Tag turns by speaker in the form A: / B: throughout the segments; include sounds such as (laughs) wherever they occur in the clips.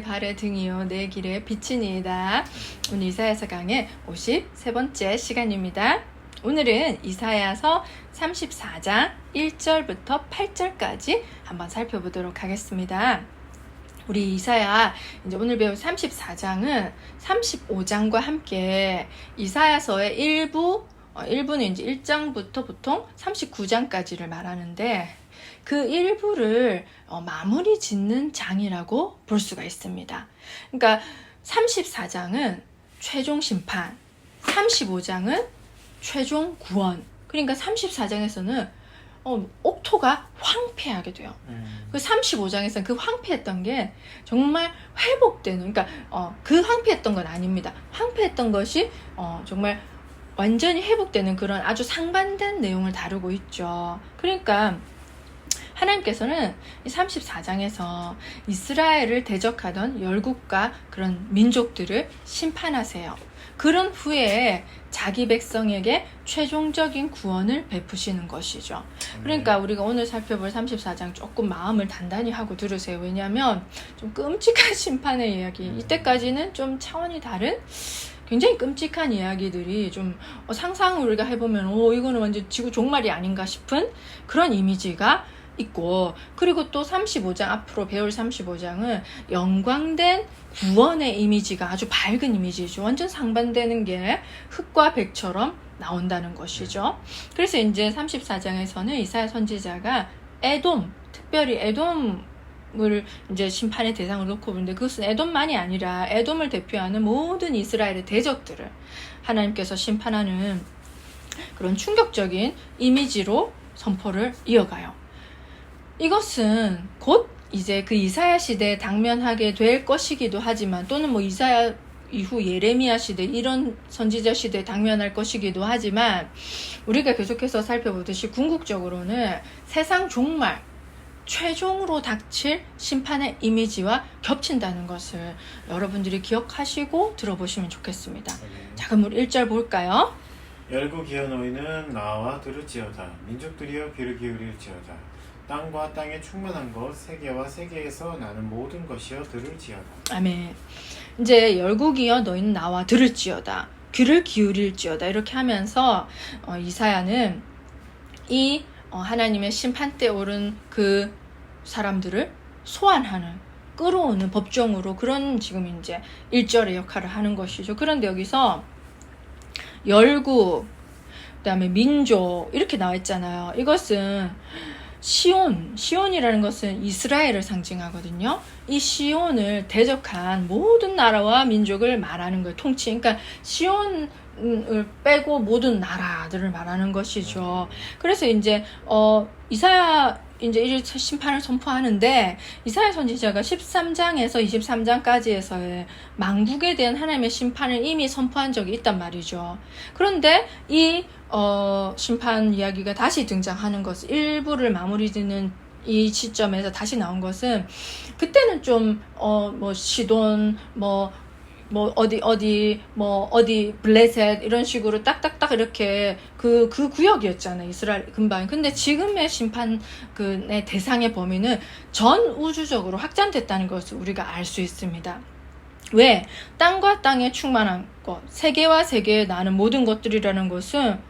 A: 발의 등이요 내 길의 빛이니이다. 오늘 이사야서 강의 53번째 시간입니다. 오늘은 이사야서 34장 1절부터 8절까지 한번 살펴보도록 하겠습니다. 우리 이사야 이제 오늘 배울 34장은 35장과 함께 이사야서의 일부 어, 일부는 이제 1장부터 보통 39장까지를 말하는데 그 일부를 어, 마무리 짓는 장이라고 볼 수가 있습니다. 그러니까 34장은 최종 심판, 35장은 최종 구원. 그러니까 34장에서는 어, 옥토가 황폐하게 돼요.
B: 음.
A: 그 35장에서는 그 황폐했던 게 정말 회복되는, 그러니까 어, 그 황폐했던 건 아닙니다. 황폐했던 것이 어, 정말 완전히 회복되는 그런 아주 상반된 내용을 다루고 있죠. 그러니까 하나님께서는 이 34장에서 이스라엘을 대적하던 열국과 그런 민족들을 심판하세요. 그런 후에 자기 백성에게 최종적인 구원을 베푸시는 것이죠. 그러니까 우리가 오늘 살펴볼 34장 조금 마음을 단단히 하고 들으세요. 왜냐하면 좀 끔찍한 (laughs) 심판의 이야기. 이때까지는 좀 차원이 다른 굉장히 끔찍한 이야기들이 좀 어, 상상을 우리가 해보면 오 이거는 완전 지구 종말이 아닌가 싶은 그런 이미지가 있고 그리고 또 35장 앞으로 배울 35장은 영광된 구원의 이미지가 아주 밝은 이미지죠. 완전 상반되는 게 흙과 백처럼 나온다는 것이죠. 그래서 이제 34장에서는 이사야 선지자가 에돔, 특별히 에돔 을 이제 심판의 대상으로 놓고 보는데 그것은 에돔만이 아니라 에돔을 대표하는 모든 이스라엘의 대적들을 하나님께서 심판하는 그런 충격적인 이미지로 선포를 이어가요. 이것은 곧 이제 그 이사야 시대에 당면하게 될 것이기도 하지만 또는 뭐 이사야 이후 예레미야 시대 이런 선지자 시대에 당면할 것이기도 하지만 우리가 계속해서 살펴보듯이 궁극적으로는 세상 종말 최종으로 닥칠 심판의 이미지와 겹친다는 것을 여러분들이 기억하시고 들어보시면 좋겠습니다. 자, 그럼 우리 1절 볼까요?
B: 열고 기어 너희는 나와 들을지어다 민족들이여 귀를 기울일지어다 땅과 땅에 충만한 것 세계와 세계에서 나는 모든 것이여 들을지어다
A: 아멘. 이제 열국이여 너희는 나와 들을지어다. 귀를 기울일지어다. 이렇게 하면서 어, 이사야는 이 어, 하나님의 심판 때 오른 그 사람들을 소환하는 끌어오는 법정으로 그런 지금 이제 일절의 역할을 하는 것이죠. 그런데 여기서 열국 그다음에 민족 이렇게 나와 있잖아요. 이것은 시온, 시온이라는 것은 이스라엘을 상징하거든요. 이 시온을 대적한 모든 나라와 민족을 말하는 거예요. 통치. 그러니까 시온을 빼고 모든 나라들을 말하는 것이죠. 그래서 이제 어 이사야 이제 일 심판을 선포하는데 이사야 선지자가 13장에서 23장까지에서의 망국에 대한 하나님의 심판을 이미 선포한 적이 있단 말이죠. 그런데 이 어, 심판 이야기가 다시 등장하는 것은 일부를 마무리 짓는 이 시점에서 다시 나온 것은 그때는 좀 어 뭐 시돈 뭐뭐 어디 어디 뭐 어디 블레셋 이런 식으로 딱딱딱 이렇게 그그 구역이었잖아요 이스라엘 근방 근데 지금의 심판 그의 대상의 범위는 전 우주적으로 확장됐다는 것을 우리가 알 수 있습니다. 왜 땅과 땅에 충만한 것 세계와 세계에 나는 모든 것들이라는 것은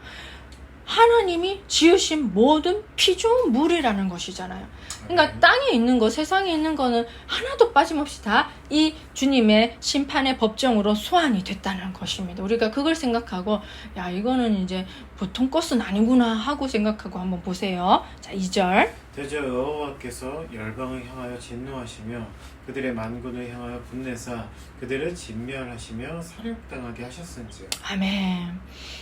A: 하나님이 지으신 모든 피조물이라는 것이잖아요. 그러니까 땅에 있는 거, 세상에 있는 거는 하나도 빠짐없이 다 이 주님의 심판의 법정으로 소환이 됐다는 것입니다. 우리가 그걸 생각하고, 야, 이거는 이제 보통 것은 아니구나 하고 생각하고 한번 보세요. 자, 2절.
B: 대저 여호와께서 열방을 향하여 진노하시며 그들의 만군을 향하여 분내사 그들을 진멸하시며 사륙당하게 하셨은지요
A: 아멘.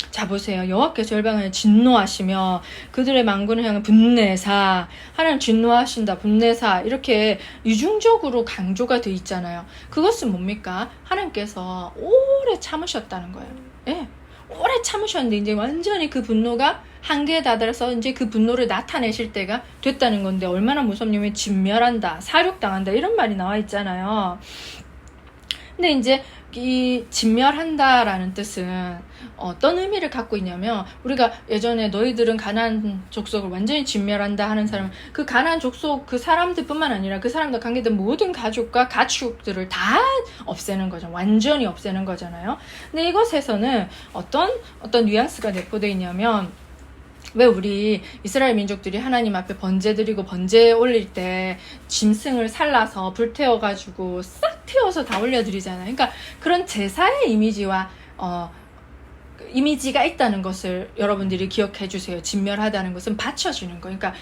A: 자 보세요. 여호와께서 열방을 진노하시며 그들의 만군을 향해 분내사 하나님 진노하신다 분내사 이렇게 이중적으로 강조가 돼 있잖아요. 그것은 뭡니까? 하나님께서 오래 참으셨다는 거예요. 예. 오래 참으셨는데 이제 완전히 그 분노가 한계에 다다라서 이제 그 분노를 나타내실 때가 됐다는 건데 얼마나 무섭냐면 진멸한다, 사륙당한다 이런 말이 나와 있잖아요. 근데 이제 이 진멸한다라는 뜻은 어떤 의미를 갖고 있냐면 우리가 예전에 너희들은 가난 족속을 완전히 진멸한다 하는 사람 그 가난 족속 그 사람들뿐만 아니라 그 사람들 관계된 모든 가족과 가축들을 다 없애는 거죠. 완전히 없애는 거잖아요. 근데 이것에서는 어떤 어떤 뉘앙스가 내포되어 있냐면 왜 우리 이스라엘 민족들이 하나님 앞에 번제 드리고 번제 올릴 때 짐승을 살라서 불태워 가지고 싹 태워서 다 올려 드리잖아요. 그러니까 그런 제사의 이미지와 어, 그 이미지가 있다는 것을 여러분들이 기억해 주세요. 진멸하다는 것은 바쳐주는 거. 그러니까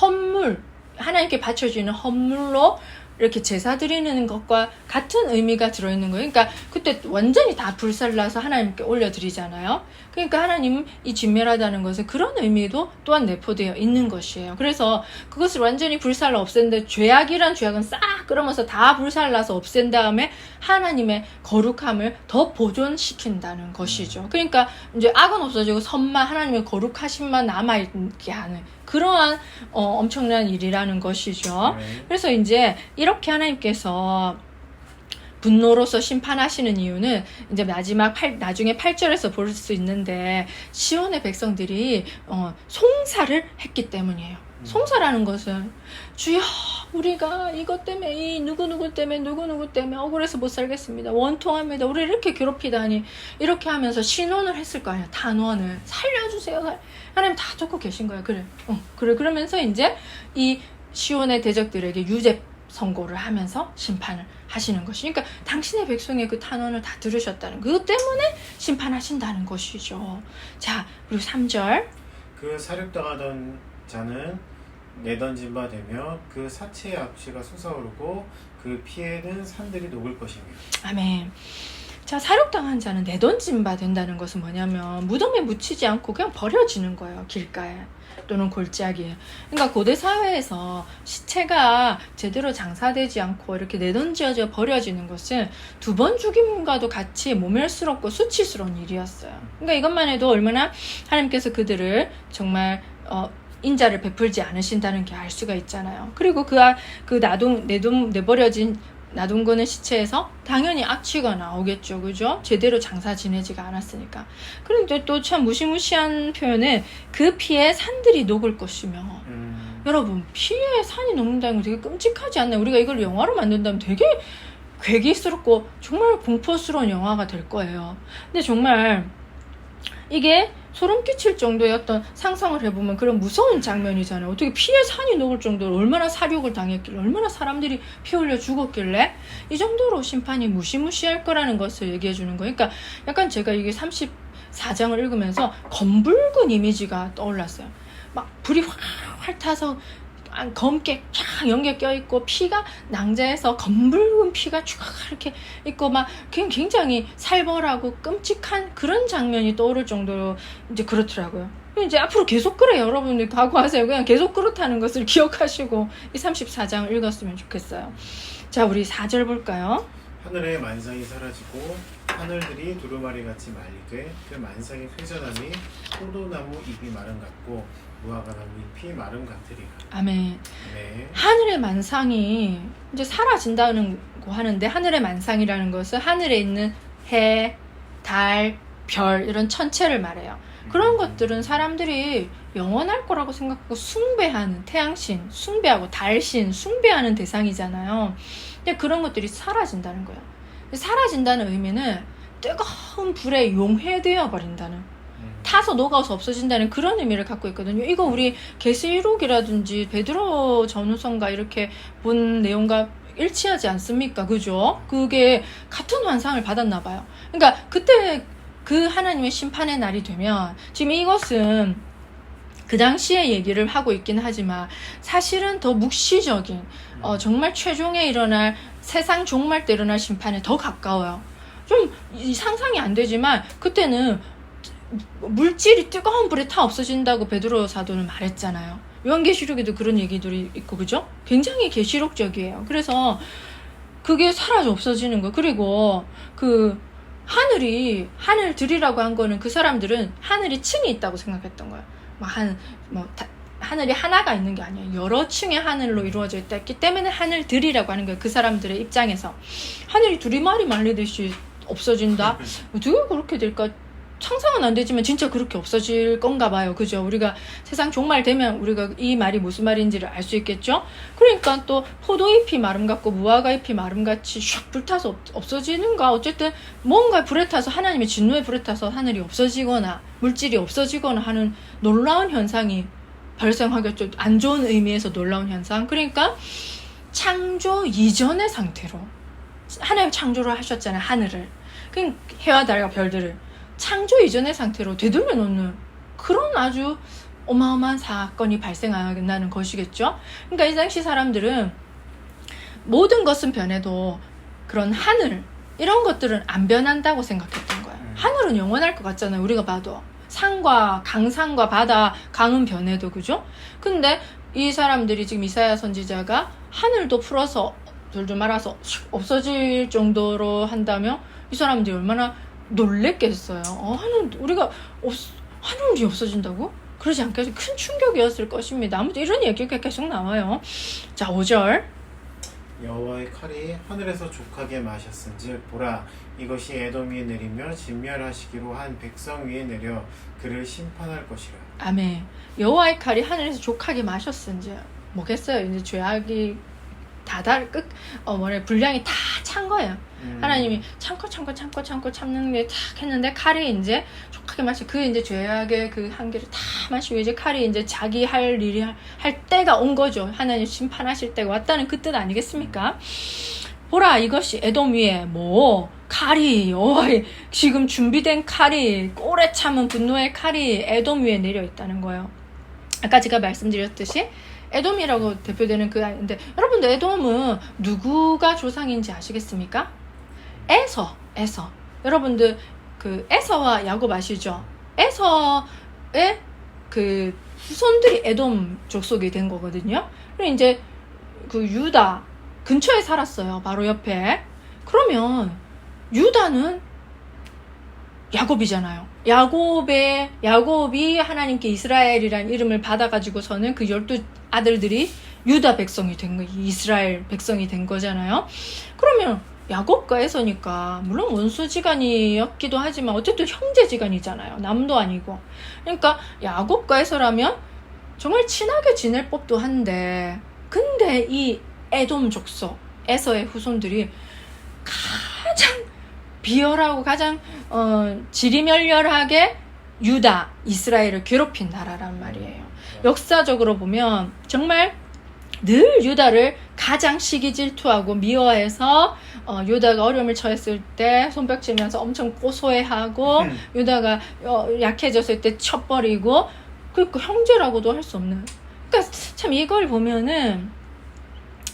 A: 헌물 하나님께 바쳐주는 헌물로 이렇게 제사 드리는 것과 같은 의미가 들어있는 거예요. 그러니까 그때 완전히 다 불살라서 하나님께 올려드리잖아요. 그러니까 하나님 이 진멸하다는 것은 그런 의미도 또한 내포되어 있는 것이에요. 그래서 그것을 완전히 불살라 없앤데 죄악이란 죄악은 싹 끌어면서 다 불살라서 없앤 다음에 하나님의 거룩함을 더 보존시킨다는 것이죠. 그러니까 이제 악은 없어지고 선만 하나님의 거룩하심만 남아있게 하는 그러한 어, 엄청난 일이라는 것이죠.
B: 네.
A: 그래서 이제 이렇게 하나님께서 분노로서 심판하시는 이유는 이제 마지막 팔, 나중에 8절에서 볼 수 있는데 시온의 백성들이 어, 송사를 했기 때문이에요. 송사라는 것은 주여 우리가 이것 때문에 이 누구누구 때문에 누구누구 때문에 억울해서 못 살겠습니다. 원통합니다. 우리 이렇게 괴롭히다니 이렇게 하면서 신원을 했을 거 아니야. 단원을 살려주세요. 살- 하나님 다 적고 계신 거야. 그래. 어, 그래. 그러면서 이제 이 시온의 대적들에게 유죄 선고를 하면서 심판을 하시는 것이 그러니까 당신의 백성의 그 탄원을 다 들으셨다는 그것 때문에 심판하신다는 것이죠. 자, 그리고 3절.
B: 그 사륙당하던 자는 내던진 바 되며 그 사체의 악취가 솟아오르고 그 피에는 산들이 녹을 것이며
A: 아멘. 자, 사륙당한 자는 내던진 바 된다는 것은 뭐냐면 무덤에 묻히지 않고 그냥 버려지는 거예요. 길가에. 또는 골짜기에. 그러니까 고대 사회에서 시체가 제대로 장사되지 않고 이렇게 내던져져 버려지는 것은 두 번 죽임과도 같이 모멸스럽고 수치스러운 일이었어요. 그러니까 이것만 해도 얼마나 하나님께서 그들을 정말 어, 인자를 베풀지 않으신다는 게 알 수가 있잖아요. 그리고 그, 아- 그 나동, 내동, 내버려진 나동거는 시체에서 당연히 악취가 나오겠죠. 그죠? 제대로 장사 지내지가 않았으니까. 그런데 또 참 무시무시한 표현은 그 피에 산들이 녹을 것이며.
B: 음,
A: 여러분, 피에 산이 녹는다는 거 되게 끔찍하지 않나요? 우리가 이걸 영화로 만든다면 되게 괴기스럽고 정말 공포스러운 영화가 될 거예요. 근데 정말 이게 소름 끼칠 정도의 어떤 상상을 해보면 그런 무서운 장면이잖아요. 어떻게 피에 산이 녹을 정도로 얼마나 사륙을 당했길래, 얼마나 사람들이 피 흘려 죽었길래, 이 정도로 심판이 무시무시할 거라는 것을 얘기해 주는 거예요. 그러니까 약간 제가 이게 34장을 읽으면서 검붉은 이미지가 떠올랐어요. 막 불이 활활 타서 아, 검게 쫙 연계 껴있고 피가 낭자에서 검붉은 피가 쫙 이렇게 있고 막 굉장히 살벌하고 끔찍한 그런 장면이 떠오를 정도로 이제 그렇더라고요. 이제 앞으로 계속 그래 여러분들 각오하세요. 그냥 계속 그렇다는 것을 기억하시고 이 34장을 읽었으면 좋겠어요. 자 우리 4절 볼까요?
B: 하늘의 만상이 사라지고 하늘들이 두루마리 같이 말리되 그 만상이 회전함이 포도나무 잎이 마름 같고 무화과나무 잎이 마름 같으리라
A: 아멘.
B: 네.
A: 하늘의 만상이 이제 사라진다는 거 하는데 하늘의 만상이라는 것은 하늘에 있는 해, 달, 별 이런 천체를 말해요. 그런 것들은 사람들이 영원할 거라고 생각하고 숭배하는 태양신, 숭배하고 달신, 숭배하는 대상이잖아요. 근데 그런 것들이 사라진다는 거예요. 사라진다는 의미는 뜨거운 불에 용해되어 버린다는
B: 음,
A: 타서 녹아서 없어진다는 그런 의미를 갖고 있거든요. 이거 우리 계시록이라든지 베드로 전후성가 이렇게 본 내용과 일치하지 않습니까? 그죠? 그게 같은 환상을 받았나 봐요. 그러니까 그때 그 하나님의 심판의 날이 되면 지금 이것은 그 당시의 얘기를 하고 있긴 하지만 사실은 더 묵시적인 어, 정말 최종에 일어날 세상 종말 때 일어날 심판에 더 가까워요. 좀 이- 상상이 안 되지만 그때는 물질이 뜨거운 불에 타 없어진다고 베드로 사도는 말했잖아요. 요한계시록에도 그런 얘기들이 있고 그죠? 굉장히 계시록적이에요. 그래서 그게 사라져 없어지는 거. 그리고 그 하늘이 하늘들이라고 한 거는 그 사람들은 하늘이 층이 있다고 생각했던 거예요. 뭐한뭐 하늘이 하나가 있는 게 아니에요. 여러 층의 하늘로 이루어져 있다 했기 때문에 하늘들이라고 하는 거예요. 그 사람들의 입장에서 하늘이 두리마리 말리듯이 없어진다. (laughs) 어떻게 그렇게 될까? 상상은 안 되지만 진짜 그렇게 없어질 건가 봐요. 그죠? 우리가 세상 종말 되면 우리가 이 말이 무슨 말인지를 알 수 있겠죠? 그러니까 또 포도잎이 마름 같고 무화과 잎이 마름 같이 슉 불타서 없- 없어지는가? 어쨌든 뭔가 불에 타서 하나님의 진노에 불에 타서 하늘이 없어지거나 물질이 없어지거나 하는 놀라운 현상이 발생하겠죠. 안 좋은 의미에서 놀라운 현상. 그러니까 창조 이전의 상태로 하나님 창조를 하셨잖아요. 하늘을. 그 해와 달과 별들을 창조 이전의 상태로 되돌려 놓는 그런 아주 어마어마한 사건이 발생한다는 것이겠죠. 그러니까 이 당시 사람들은 모든 것은 변해도 그런 하늘 이런 것들은 안 변한다고 생각했던 거예요.
B: 음.
A: 하늘은 영원할 것 같잖아요. 우리가 봐도 산과 강산과 바다 강은 변해도 그죠? 근데 이 사람들이 지금 이사야 선지자가 하늘도 풀어서 돌돌 말아서 슉 없어질 정도로 한다면 이 사람들이 얼마나 놀랬겠어요. 어, 하늘 우리가 없, 하늘이 없어진다고? 그러지 않겠어요? 큰 충격이었을 것입니다. 아무튼 이런 얘기가 계속 나와요. 자, 5절.
B: 여호와의 칼이 하늘에서 족하게 마셨은즉 보라 이것이 에돔 위에 내리며 진멸하시기로 한 백성 위에 내려 그를 심판할 것이라
A: 아멘. 여호와의 칼이 하늘에서 족하게 마셨은지 뭐겠어요? 이제 죄악이 다달 끝, 어, 뭐래 분량이 다 찬 거예요.
B: 음,
A: 하나님이 참고 참고 참고 참고 참는 게 탁 했는데 칼이 이제 족하게 마시 그 이제 죄악의 그 한계를 다 마시고 이제 칼이 이제 자기 할 일이 할, 할 때가 온 거죠. 하나님 심판하실 때가 왔다는 그 뜻 아니겠습니까? 보라 이것이 에돔 위에 뭐 칼이 여호와의 (laughs) 지금 준비된 칼이 꼬레 참은 분노의 칼이 에돔 위에 내려 있다는 거예요. 아까 제가 말씀드렸듯이 에돔이라고 대표되는 그 아이인데 여러분들 에돔은 누구가 조상인지 아시겠습니까? 에서 에서 여러분들 그 에서와 야곱 아시죠? 에서의 그 후손들이 에돔 족속이 된 거거든요. 그리고 이제 그 유다 근처에 살았어요. 바로 옆에. 그러면 유다는 야곱이잖아요. 야곱의 야곱이 하나님께 이스라엘이라는 이름을 받아가지고서는 그 열두 아들들이 유다 백성이 된 거, 이스라엘 백성이 된 거잖아요. 그러면 야곱과 에서니까 물론 원수지간이었기도 하지만 어쨌든 형제지간이잖아요. 남도 아니고. 그러니까 야곱과 에서라면 정말 친하게 지낼 법도 한데 근데 이 에돔 족속 에서의 후손들이 가장 비열하고 가장 어, 지리멸렬하게 유다 이스라엘을 괴롭힌 나라란 말이에요. 역사적으로 보면 정말 늘 유다를 가장 시기 질투하고 미워해서 어, 유다가 어려움을 처했을 때 손뼉치면서 엄청 고소해하고
B: 음.
A: 유다가 어, 약해졌을 때 쳐버리고 그러니까 형제라고도 할 수 없는 그러니까 참 이걸 보면은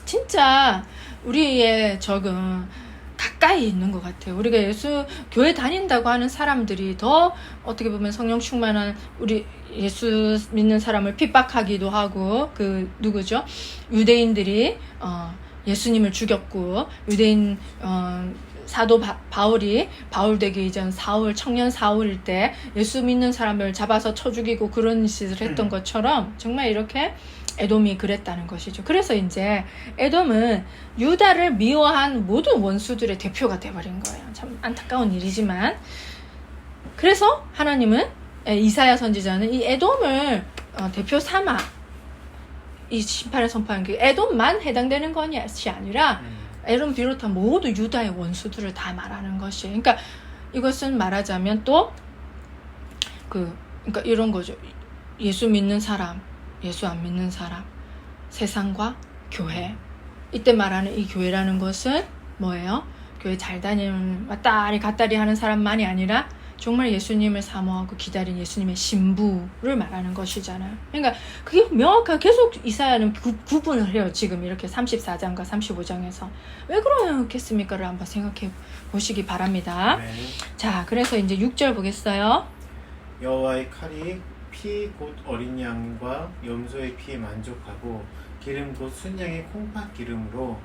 A: 진짜 우리의 적은 가까이 있는 것 같아요. 우리가 예수 교회 다닌다고 하는 사람들이 더 어떻게 보면 성령 충만한 우리 예수 믿는 사람을 핍박하기도 하고 그 누구죠? 유대인들이 어, 예수님을 죽였고 유대인 어, 사도 바, 바울이 바울 되기 이전 사울 청년 사울일 때 예수 믿는 사람을 잡아서 쳐 죽이고 그런 짓을 했던
B: 음.
A: 것처럼 정말 이렇게 에돔이 그랬다는 것이죠. 그래서 이제 에돔은 유다를 미워한 모든 원수들의 대표가 돼버린 거예요. 참 안타까운 일이지만 그래서 하나님은 에, 이사야 선지자는 이 에돔을 어, 대표 삼아 이 심판을 선포한 게 에돔만 해당되는 것이 아니라
B: 음,
A: 에돔 비롯한 모두 유다의 원수들을 다 말하는 것이에요. 그러니까 이것은 말하자면 또 그 그러니까 이런 거죠. 예수 믿는 사람, 예수 안 믿는 사람, 세상과 교회. 이때 말하는 이 교회라는 것은 뭐예요? 교회 잘 다니는 왔다리 갔다리 하는 사람만이 아니라 정말 예수님을 사모하고 기다린 예수님의 신부를 말하는 것이잖아요. 그러니까 그게 명확하게 계속 이사야는 구, 구분을 해요. 지금 이렇게 34장과 35장에서. 왜 그렇겠습니까를 한번 생각해 보시기 바랍니다.
B: 네.
A: 자, 그래서 이제 6절 보겠어요.
B: 여호와의 칼이 피 곧 어린 양과 염소의 피에 만족하고 기름 곧 순양의 콩팥 기름으로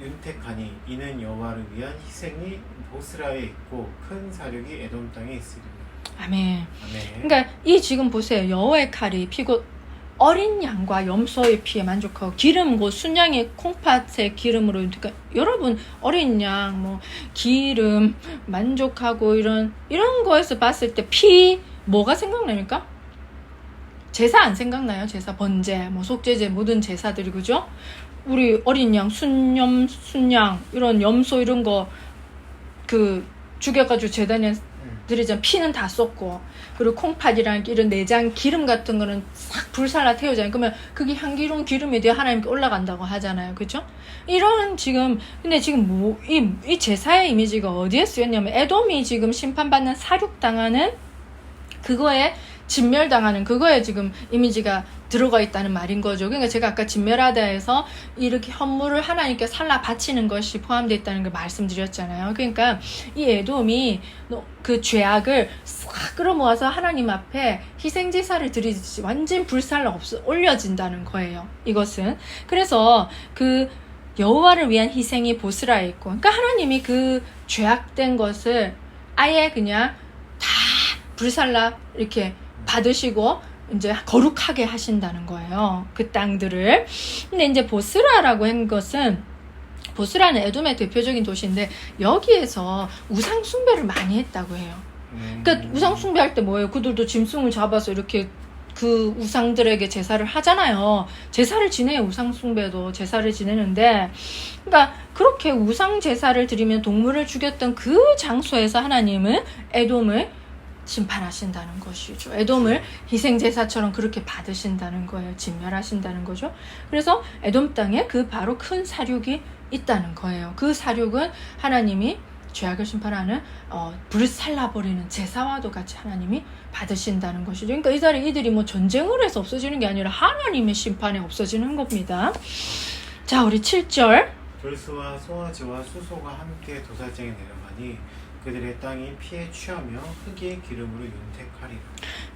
B: 윤택하니 이는 여호와를 위한 희생이 보스라에 있고 큰 사력이 에돔 땅에 있으리라.
A: 아멘.
B: 아멘.
A: 그러니까 이 지금 보세요. 여호와의 칼이 피고 어린 양과 염소의 피에 만족하고 기름 곧 순양의 콩팥의 기름으로 그러니까 여러분 어린 양 뭐 기름 만족하고 이런 이런 거에서 봤을 때 피 뭐가 생각납니까? 제사 안 생각나요? 제사 번제 뭐 속죄제 모든 제사들이 그죠? 우리 어린 양 순염 순양 이런 염소 이런 거 그 죽여가지고 재단에
B: 음.
A: 드리자 피는 다 쏟고 그리고 콩팥이랑 이런 내장 기름 같은 거는 싹 불살라 태우잖아요. 그러면 그게 향기로운 기름이 되어 하나님께 올라간다고 하잖아요. 그죠? 이런 지금 근데 지금 뭐, 이, 이 제사의 이미지가 어디에 쓰였냐면 에돔이 지금 심판받는 사륙당하는 그거에 진멸당하는 그거에 지금 이미지가 들어가 있다는 말인 거죠. 그러니까 제가 아까 진멸하다에서 이렇게 헌물을 하나님께 살라 바치는 것이 포함되어 있다는 걸 말씀드렸잖아요. 그러니까 이 에돔이 그 죄악을 싹 끌어모아서 하나님 앞에 희생제사를 드리듯이 완전 불살라 없어 올려진다는 거예요. 이것은 그래서 그 여호와를 위한 희생이 보스라에 있고, 그러니까 하나님이 그 죄악된 것을 아예 그냥 다 불살라 이렇게 받으시고 이제 거룩하게 하신다는 거예요. 그 땅들을. 근데 이제 보스라라고 한 것은 보스라는 에돔의 대표적인 도시인데 여기에서 우상 숭배를 많이 했다고 해요.
B: 음.
A: 그러니까 우상 숭배할 때 뭐예요? 그들도 짐승을 잡아서 이렇게 그 우상들에게 제사를 하잖아요. 제사를 지내요. 우상 숭배도 제사를 지내는데, 그러니까 그렇게 우상 제사를 드리면 동물을 죽였던 그 장소에서 하나님은 에돔을 심판하신다는 것이죠. 에돔을 희생 제사처럼 그렇게 받으신다는 거예요. 진멸하신다는 거죠. 그래서 에돔 땅에 그 바로 큰 사륙이 있다는 거예요. 그 사륙은 하나님이 죄악을 심판하는 어, 불을 살라버리는 제사와도 같이 하나님이 받으신다는 것이죠. 그러니까 이 자리 이들이 뭐 전쟁을 해서 없어지는 게 아니라 하나님의 심판에 없어지는 겁니다. 자, 우리 7절.
B: 돌수와 송아지와 수소가 함께 도살장에 내려가니 그들의 땅이 피에 취하며 흙의 기름으로 윤택하리라.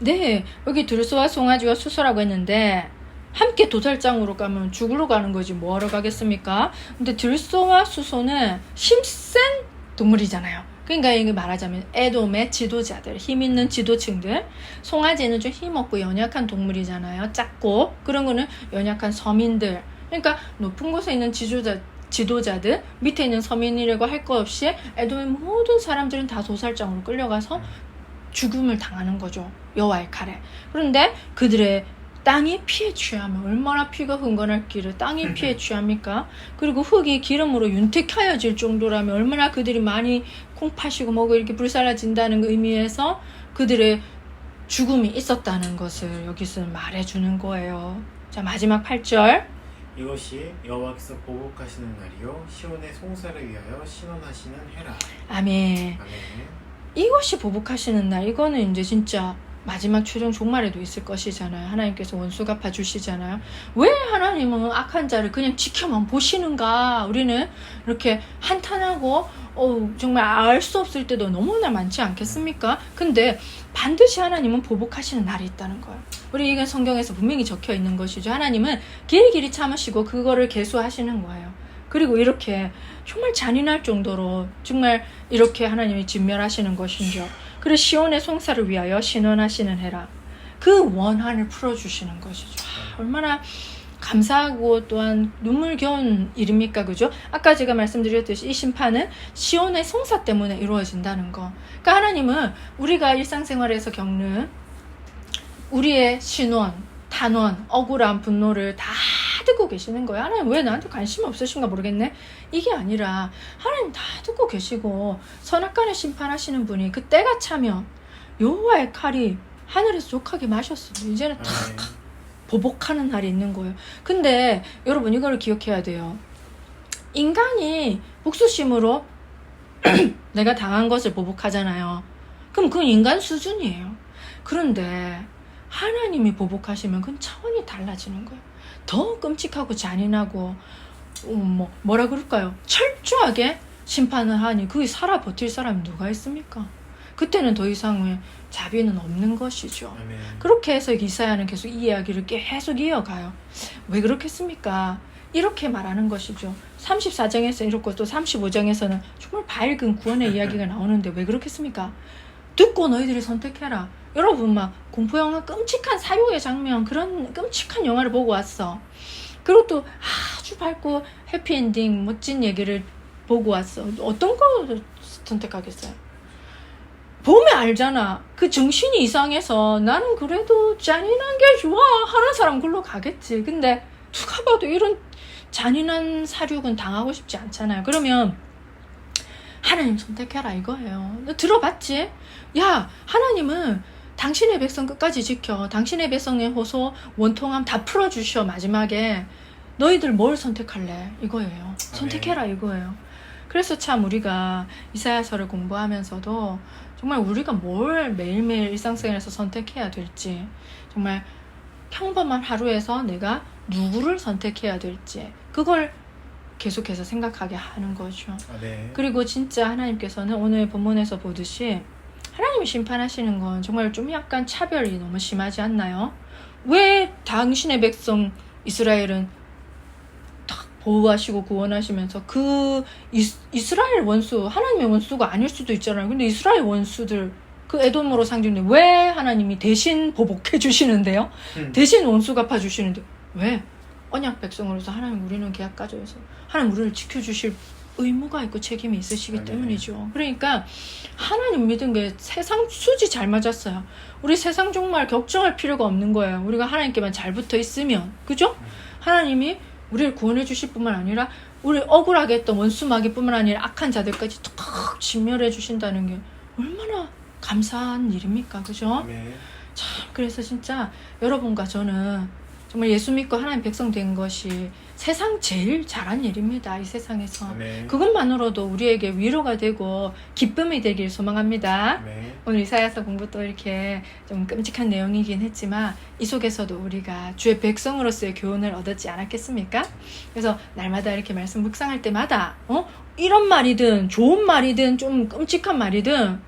A: 네, 여기 들소와 송아지와 수소라고 했는데 함께 도살장으로 가면 죽으러 가는 거지 뭐하러 가겠습니까? 근데 들소와 수소는 힘센 동물이잖아요. 그러니까 이게 말하자면 에돔의 지도자들, 힘 있는 지도층들. 송아지는 좀 힘없고 연약한 동물이잖아요. 작고 그런 거는 연약한 서민들. 그러니까 높은 곳에 있는 지도자 지도자들 밑에 있는 서민이라고 할 것 없이 에돔의 모든 사람들은 다 도살장으로 끌려가서 죽음을 당하는 거죠. 여호와의 칼에. 그런데 그들의 땅이 피에 취하면 얼마나 피가 흥건할기를 땅이 피에 취합니까? 그리고 흙이 기름으로 윤택하여질 정도라면 얼마나 그들이 많이 콩파시고 뭐고 이렇게 불살라진다는 의미에서 그들의 죽음이 있었다는 것을 여기서 말해주는 거예요. 자 마지막 8절.
B: 이것이 여호와께서 보복하시는 날이요 시온의 송사를 위하여 신원하시는 해라.
A: 아멘.
B: 아멘.
A: 이것이 보복하시는 날 이거는 이제 진짜 마지막 최종 종말에도 있을 것이잖아요. 하나님께서 원수 갚아 주시잖아요. 왜 하나님은 악한 자를 그냥 지켜만 보시는가? 우리는 이렇게 한탄하고 어, 정말 알 수 없을 때도 너무나 많지 않겠습니까? 근데 반드시 하나님은 보복하시는 날이 있다는 거예요. 우리 이게 성경에서 분명히 적혀 있는 것이죠. 하나님은 길길이 참으시고 그거를 계수하시는 거예요. 그리고 이렇게 정말 잔인할 정도로 정말 이렇게 하나님이 진멸하시는 것인죠. 그리고 시온의 송사를 위하여 신원하시는 해라. 그 원한을 풀어주시는 것이죠. 아, 얼마나 감사하고 또한 눈물겨운 일입니까? 그죠? 아까 제가 말씀드렸듯이 이 심판은 시온의 송사 때문에 이루어진다는 거. 그러니까 하나님은 우리가 일상생활에서 겪는 우리의 신원, 탄원, 억울한 분노를 다 듣고 계시는 거예요. 하나님 왜 나한테 관심 없으신가 모르겠네. 이게 아니라 하나님 다 듣고 계시고 선악간에 심판하시는 분이 그 때가 차면 여호와의 칼이 하늘에서 족하게 마셨어요. 이제는 다
B: 아멘.
A: 보복하는 날이 있는 거예요. 근데 여러분 이거를 기억해야 돼요. 인간이 복수심으로 (clears throat) 내가 당한 것을 보복하잖아요. 그럼 그건 인간 수준이에요. 그런데 하나님이 보복하시면 그건 차원이 달라지는 거예요. 더 끔찍하고 잔인하고 어, 뭐 뭐라 그럴까요? 철저하게 심판을 하니 그게 살아 버틸 사람이 누가 있습니까? 그때는 더 이상의 자비는 없는 것이죠.
B: 아멘.
A: 그렇게 해서 이사야는 계속 이 이야기를 계속 이어가요. 왜 그렇겠습니까? 이렇게 말하는 것이죠. 34장에서 이렇고 또 35장에서는 정말 밝은 구원의 (laughs) 이야기가 나오는데 왜 그렇겠습니까? 듣고 너희들이 선택해라. 여러분 막 공포 영화 끔찍한 사유의 장면 그런 끔찍한 영화를 보고 왔어. 그리고 또 아주 밝고 해피엔딩 멋진 얘기를 보고 왔어. 어떤 거 선택하겠어요? 보면 알잖아. 그 정신이 이상해서 나는 그래도 잔인한 게 좋아 하는 사람 글로 가겠지. 근데 누가 봐도 이런 잔인한 사륙은 당하고 싶지 않잖아요. 그러면 하나님 선택해라 이거예요. 너 들어봤지? 야 하나님은 당신의 백성 끝까지 지켜. 당신의 백성의 호소 원통함 다 풀어주셔 마지막에 너희들 뭘 선택할래? 이거예요. 선택해라 이거예요. 그래서 참 우리가 이사야서를 공부하면서도 정말 우리가 뭘 매일매일 일상생활에서 선택해야 될지 정말 평범한 하루에서 내가 누구를 선택해야 될지 그걸 계속해서 생각하게 하는 거죠.
B: 아, 네.
A: 그리고 진짜 하나님께서는 오늘 본문에서 보듯이 하나님이 심판하시는 건 정말 좀 약간 차별이 너무 심하지 않나요? 왜 당신의 백성 이스라엘은 딱 보호하시고 구원하시면서 그 이스, 이스라엘 원수 하나님의 원수가 아닐 수도 있잖아요. 근데 이스라엘 원수들 그 에돔으로 상징돼 왜 하나님이 대신 보복해 주시는데요?
B: 음.
A: 대신 원수 갚아 주시는데 왜? 언약 백성으로서 하나님 우리는 계약 가져서 하나님 우리를 지켜주실 의무가 있고 책임이 있으시기
B: 네.
A: 때문이죠. 그러니까 하나님 믿은 게 세상 수지 잘 맞았어요. 우리 세상 정말 걱정할 필요가 없는 거예요. 우리가 하나님께만 잘 붙어 있으면 그죠? 하나님이 우리를 구원해 주실 뿐만 아니라 우리 억울하게 했던 원수 마귀뿐만 아니라 악한 자들까지 탁 진멸해 주신다는 게 얼마나 감사한 일입니까? 그죠?
B: 네.
A: 참 그래서 진짜 여러분과 저는 정말 예수 믿고 하나님 백성 된 것이 세상 제일 잘한 일입니다. 이 세상에서.
B: 네.
A: 그것만으로도 우리에게 위로가 되고 기쁨이 되길 소망합니다.
B: 네.
A: 오늘 이사야서 공부 또 이렇게 좀 끔찍한 내용이긴 했지만 이 속에서도 우리가 주의 백성으로서의 교훈을 얻었지 않았겠습니까? 그래서 날마다 이렇게 말씀 묵상할 때마다 어 이런 말이든 좋은 말이든 좀 끔찍한 말이든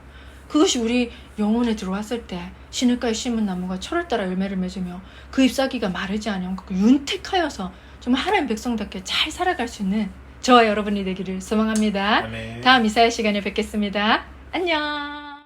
A: 그것이 우리 영혼에 들어왔을 때 신흙가에 심은 나무가 철을 따라 열매를 맺으며 그 잎사귀가 마르지 않으면 그 윤택하여서 정말 하나님 백성답게 잘 살아갈 수 있는 저와 여러분이 되기를 소망합니다.
B: 네.
A: 다음 이사야 시간에 뵙겠습니다. 안녕.